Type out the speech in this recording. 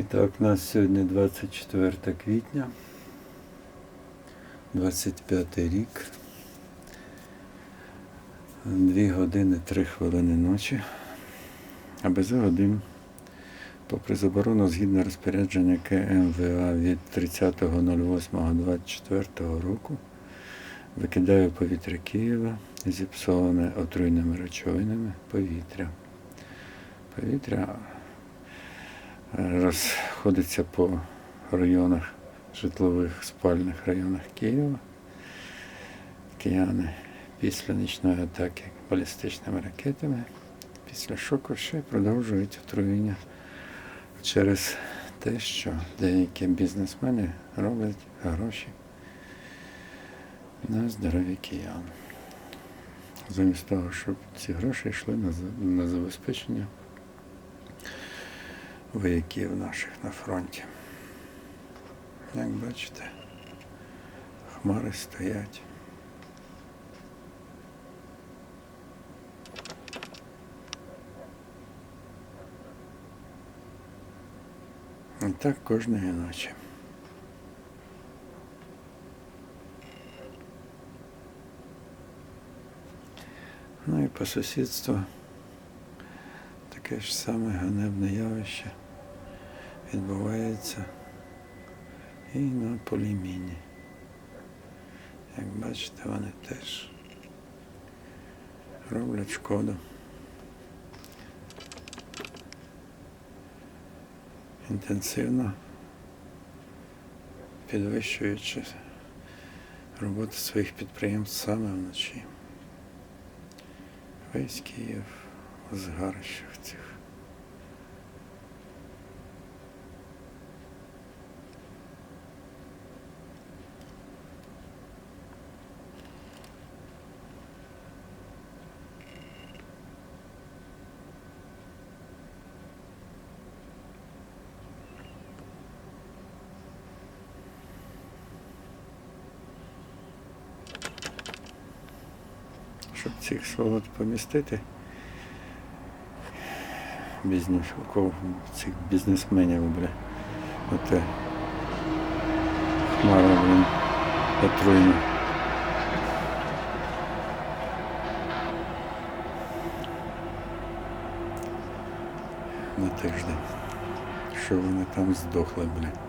І так, у нас сьогодні 24 квітня, 25 рік, 2 години 3 хвилини ночі, а без годин, попри заборону згідно розпорядження КМВА від 30.08.24 року, викидаю повітря Києва зіпсоване отруйними речовинами повітря. Повітря розходиться по районах, житлових спальних районах Києва. Кияни після нічної атаки балістичними ракетами, після шоку ще продовжують отруєння через те, що деякі бізнесмени роблять гроші на здоров'я киян. Замість того, щоб ці гроші йшли на, на забезпечення вояків наших на фронті. Як бачите, хмари стоять. І так кожної ночі. Ну і по сусідству таке ж саме ганебне явище відбувається і на полі міні. Як бачите, вони теж роблять шкоду. Інтенсивно підвищуючи роботу своїх підприємств саме вночі. Весь Київ у згарищах цих. Щоб цих сволот помістити, бізнесів, цих бізнесменів, бля, оте хмара, блін, отруйна. На тиждень. Що вони там здохли, бля.